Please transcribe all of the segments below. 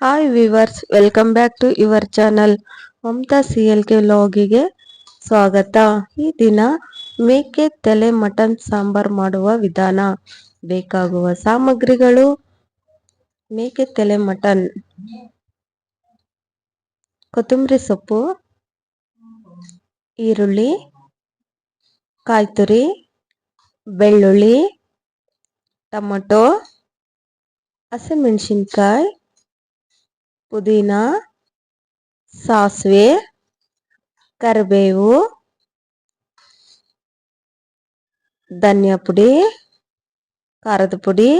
Hi viewers welcome back to your channel Mamata C L K ವ್ಲಾಗಿಗೆ ಸ್ವಾಗತ ಈ ದಿನ ಮೇಕೆ ತಲೆ ಮಟನ್ ಸಾಂಬಾರ್ ಮಾಡುವ ವಿಧಾನ. ಬೇಕಾಗುವ ಸಾಮಗ್ರಿಗಳು ಮೇಕೆ ತಲೆ ಮಟನ್. ಕೊತ್ತಂಬರಿ ಸೊಪ್ಪು, ಈರುಳ್ಳಿ, ಕಾಯ್ತುರಿ, ಬೆಳ್ಳುಳ್ಳಿ, ಟೊಮೊಟೊ, ಹಸಿಮೆಣಸಿನ್ಕಾಯಿ ಪುದೀನ, ಸಾಸಿವೆ, ಕರಿಬೇವು, ಧನಿಯಾ ಪುಡಿ, ಖಾರದ ಪುಡಿ,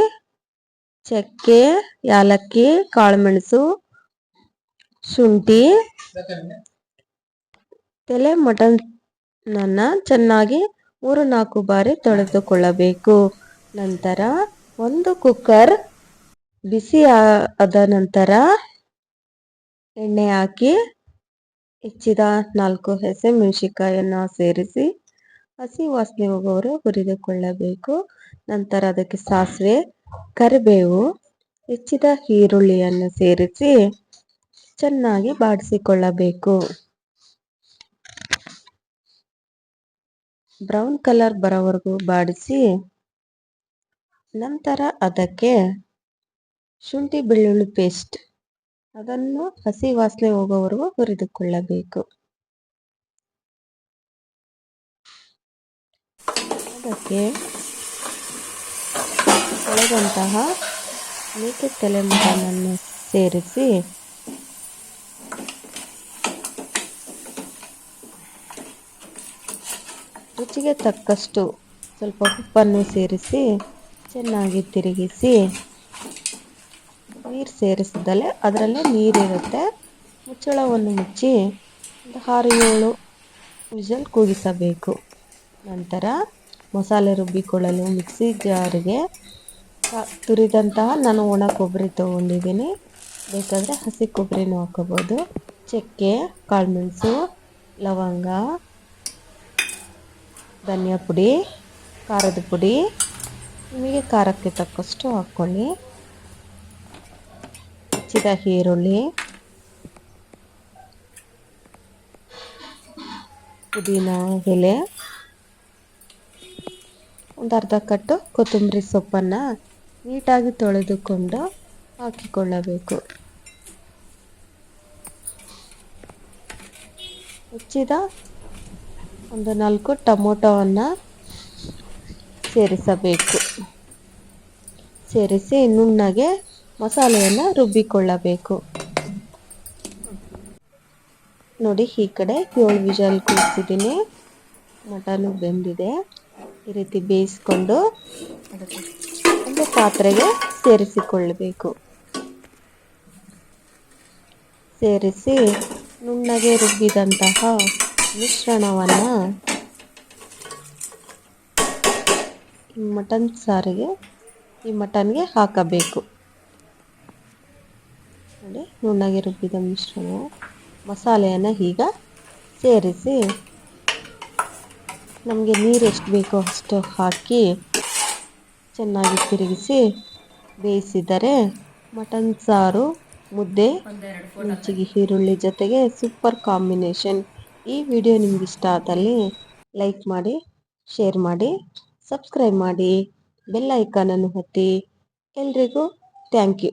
ಚಕ್ಕೆ, ಯಾಲಕ್ಕಿ, ಕಾಳುಮೆಣಸು, ಶುಂಠಿ, ತಲೆ ಮಟನ್ನನ್ನು ಚೆನ್ನಾಗಿ ಮೂರು ನಾಲ್ಕು ಬಾರಿ ತೊಳೆದುಕೊಳ್ಳಬೇಕು. ನಂತರ ಒಂದು ಕುಕ್ಕರ್ ಬಿಸಿ ಆದ ನಂತರ ಎಣ್ಣೆ ಹಾಕಿ ಹೆಚ್ಚಿದ ನಾಲ್ಕು ಮೆಣಸಿಕಾಯನ್ನು ಸೇರಿಸಿ ಹಸಿ ವಾಸನೆ ಹೋಗುವವರು ಹುರಿದುಕೊಳ್ಳಬೇಕು. ನಂತರ ಅದಕ್ಕೆ ಸಾಸಿವೆ, ಕರಿಬೇವು, ಹೆಚ್ಚಿದ ಈರುಳ್ಳಿಯನ್ನು ಸೇರಿಸಿ ಚೆನ್ನಾಗಿ ಬಾಡಿಸಿಕೊಳ್ಳಬೇಕು. ಬ್ರೌನ್ ಕಲರ್ ಬರೋವರೆಗೂ ಬಾಡಿಸಿ ನಂತರ ಅದಕ್ಕೆ ಶುಂಠಿ ಬೆಳ್ಳುಳ್ಳಿ ಪೇಸ್ಟ್ ಅದನ್ನು ಹಸಿ ವಾಸನೆ ಹೋಗೋವರೆಗೂ ಹುರಿದುಕೊಳ್ಳಬೇಕು. ಅದಕ್ಕೆ ತೊಳೆದಂತಹ ಮೇಕೆ ತಲೆ ಸೇರಿಸಿ ರುಚಿಗೆ ತಕ್ಕಷ್ಟು ಸ್ವಲ್ಪ ಉಪ್ಪನ್ನು ಸೇರಿಸಿ ಚೆನ್ನಾಗಿ ತಿರುಗಿಸಿ ನೀರು ಸೇರಿಸಿದಲೆ ಅದರಲ್ಲೇ ನೀರಿರುತ್ತೆ. ಮುಚ್ಚಳವನ್ನು ಮುಚ್ಚಿ ಒಂದು ಆರು ಏಳು ವಿಷಲ್ ಕೂಗಿಸಬೇಕು ನಂತರ ಮಸಾಲೆ ರುಬ್ಬಿಕೊಳ್ಳಲು ಮಿಕ್ಸಿ ಜಾರಿಗೆ ತುರಿದಂತಹ ನಾನು ಒಣ ಕೊಬ್ಬರಿ ತೊಗೊಂಡಿದ್ದೀನಿ. ಬೇಕಾದರೆ ಹಸಿ ಕೊಬ್ಬರಿನೂ ಹಾಕೋಬೋದು ಚಕ್ಕೆ, ಕಾಳುಮೆಣಸು, ಲವಂಗ, ಧನಿಯಾ ಪುಡಿ, ಖಾರದ ಪುಡಿ, ನಿಮಗೆ ಖಾರಕ್ಕೆ ತಕ್ಕಷ್ಟು ಹಾಕ್ಕೊಳ್ಳಿ. ಹೆಚ್ಚಿದ ಈರುಳ್ಳಿ. ಪುದೀನ, ಎಲೆ. ಒಂದು ಅರ್ಧ ಕಟ್ಟು ಕೊತ್ತಂಬರಿ ಸೊಪ್ಪನ್ನು ನೀಟಾಗಿ ತೊಳೆದುಕೊಂಡು ಹಾಕಿಕೊಳ್ಳಬೇಕು. ಹೆಚ್ಚಿದ ಒಂದು ನಾಲ್ಕು ಟೊಮೊಟೊವನ್ನು ಸೇರಿಸಬೇಕು. ಸೇರಿಸಿ ನುಣ್ಣಗೆ ಮಸಾಲೆಯನ್ನು ರುಬ್ಬಿಕೊಳ್ಳಬೇಕು. ನೋಡಿ, ಈ ಕಡೆ ಏಳು ವಿಜಲ್ ಕೂರಿಸಿದ್ದೀನಿ ಮಟನು ಬೆಂದಿದೆ. ಈ ರೀತಿ ಬೇಯಿಸ್ಕೊಂಡು ಒಂದು ಪಾತ್ರೆಗೆ ಸೇರಿಸಿಕೊಳ್ಳಬೇಕು. ಸೇರಿಸಿ ನುಣ್ಣಗೆ ರುಬ್ಬಿದಂತಹ ಮಿಶ್ರಣವನ್ನು ಮಟನ್ ಸಾರಿಗೆ ಈ ಮಟನ್ಗೆ ಹಾಕಬೇಕು. ನೋಡಿ ನುಣ್ಣಗೆ ರುಬ್ಬಿದ ಮಿಶ್ರಣ ಮಸಾಲೆಯನ್ನು ಈಗ ಸೇರಿಸಿ ನಮಗೆ ನೀರು ಎಷ್ಟು ಬೇಕೋ ಅಷ್ಟು ಹಾಕಿ ಚೆನ್ನಾಗಿ ತಿರುಗಿಸಿ ಬೇಯಿಸಿದರೆ ಮಟನ್ ಸಾರು, ಮುದ್ದೆ ರುಚಿಗೆ ಈರುಳ್ಳಿ ಜೊತೆಗೆ ಸೂಪರ್ ಕಾಂಬಿನೇಷನ್ ಈ ವಿಡಿಯೋ ನಿಮ್ಗೆ ಇಷ್ಟ ಆದಲ್ಲಿ ಲೈಕ್ ಮಾಡಿ ಶೇರ್ ಮಾಡಿ ಸಬ್ಸ್ಕ್ರೈಬ್ ಮಾಡಿ ಬೆಲ್ ಐಕಾನನ್ನು ಒತ್ತಿ. ಎಲ್ರಿಗೂ ಥ್ಯಾಂಕ್ ಯು